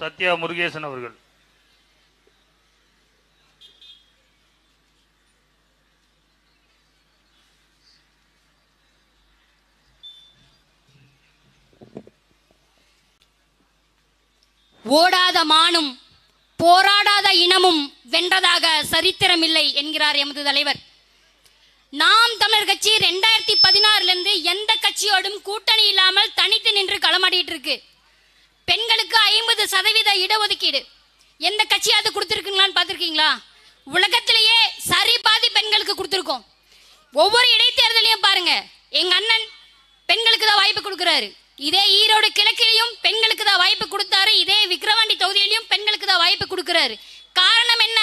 சத்யா முருகேசன் அவர்கள். ஓடாத மானும் போராடாத இனமும் வென்றதாக சரித்திரமில்லை என்கிறார் எமது தலைவர். நாம் தமிழர் கட்சி ரெண்டாயிரத்தி பதினாறுல இருந்து எந்த கட்சியோடும் கூட்டணி இல்லாமல் தனித்து நின்று களமாடிட்டு இருக்கு. பெண்களுக்கு ஐம்பது சதவீத இடஒதுக்கீடு. எந்த கட்சியாவது கொடுத்துருக்குங்களான்னு பார்த்துருக்கீங்களா? உலகத்திலேயே சரி பாதி பெண்களுக்கு கொடுத்துருக்கோம். ஒவ்வொரு இடைத்தேர்தலையும் பாருங்க. எங்க அண்ணன் பெண்களுக்கு தான் வாய்ப்பு கொடுக்குறாரு. இதே ஈரோடு கிழக்கிலையும் பெண்களுக்கு தான் வாய்ப்பு கொடுத்தாரு. இதே விக்கிரவாண்டி தொகுதியிலையும் பெண்களுக்கு தான் வாய்ப்பு கொடுக்குறாரு. காரணம் என்ன?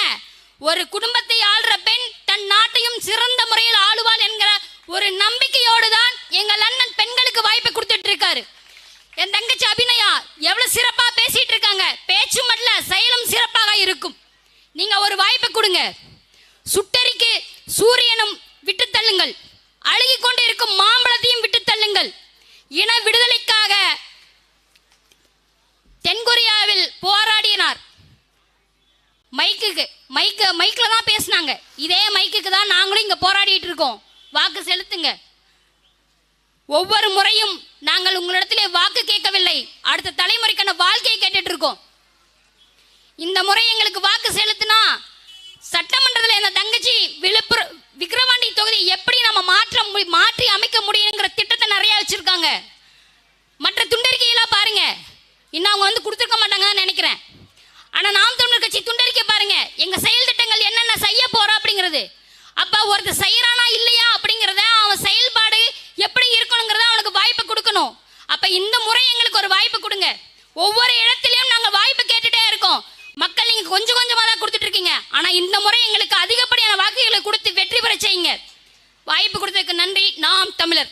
ஒரு குடும்பத்தை ஆள்ற பெண் தன் நாட்டையும் சிறந்த முறையில் ஆளுவாள் என்கிற ஒரு நம்பிக்கையோடு தான் எங்கள் அண்ணன் பெண்களுக்கு வாய்ப்பு கொடுத்துட்டு இருக்காரு என் தங்கச்சி அபிநயா எவ்வளவு சிறப்பா பேசிட்டு இருக்காங்க. பேச்சு மட்டும் செயலும் சிறப்பாக இருக்கும். நீங்க ஒரு வாய்ப்பு கொடுங்க. சுட்டரிக்கு சூரியனும் விட்டு தள்ளுங்கள். அழுகி கொண்டு இருக்கும் மாம்பழத்தையும் விட்டு தள்ளுங்கள். இன விடுதலைக்காக தென்கொரியாவில் போராடினார். மைக்குக்கு மைக்கு மைக்கில் தான் பேசினாங்க. இதே மைக்குக்கு தான் நாங்களும் இங்கே போராடிட்டு இருக்கோம். வாக்கு செலுத்துங்க. ஒவ்வொரு முறையும் நாங்கள் உங்களிடத்திலே வாக்கு கேட்கவில்லை. அடுத்த தலைமுறைக்கான வாழ்க்கையை கேட்டுட்டு இருக்கோம் இந்த முறை எங்களுக்கு வாக்கு செலுத்தினா சட்டமன்றத்தில் இந்த தங்கச்சி விழுப்புரம் விக்கிரவாண்டி தொகுதி எப்படி நம்ம மாற்ற முடி- மாற்றி அமைக்க முடியுங்கிற திட்டத்தை நிறைய வச்சிருக்காங்க. மற்ற துண்டறிக்கையெல்லாம் பாருங்க. இன்னும் அவங்க வந்து கொடுத்துருக்க மாட்டாங்கன்னு நினைக்கிறேன். ஆனால் நாம் தமிழர் கட்சி துண்டறிக்கை பாருங்க. எங்க செயல் திட்டங்கள் என்னென்ன செய்ய போறோம் அப்படிங்கிறது. அப்ப ஒருத்தர் செய்யறானா இல்லையா? அப்ப இந்த முறை எங்களுக்கு ஒரு வாய்ப்பு கொடுங்க. ஒவ்வொரு இடத்திலையும் நாங்க வாய்ப்பு கேட்டுட்டே இருக்கோம். மக்கள் நீங்க கொஞ்சம் கொஞ்சமா தான் கொடுத்துட்டு இருக்கீங்க. ஆனா இந்த முறை எங்களுக்கு அதிகப்படியான வாக்குகளை கொடுத்து வெற்றி பெற செய்யுங்க. வாய்ப்பு கொடுத்ததுக்கு நன்றி. நாம் தமிழர்.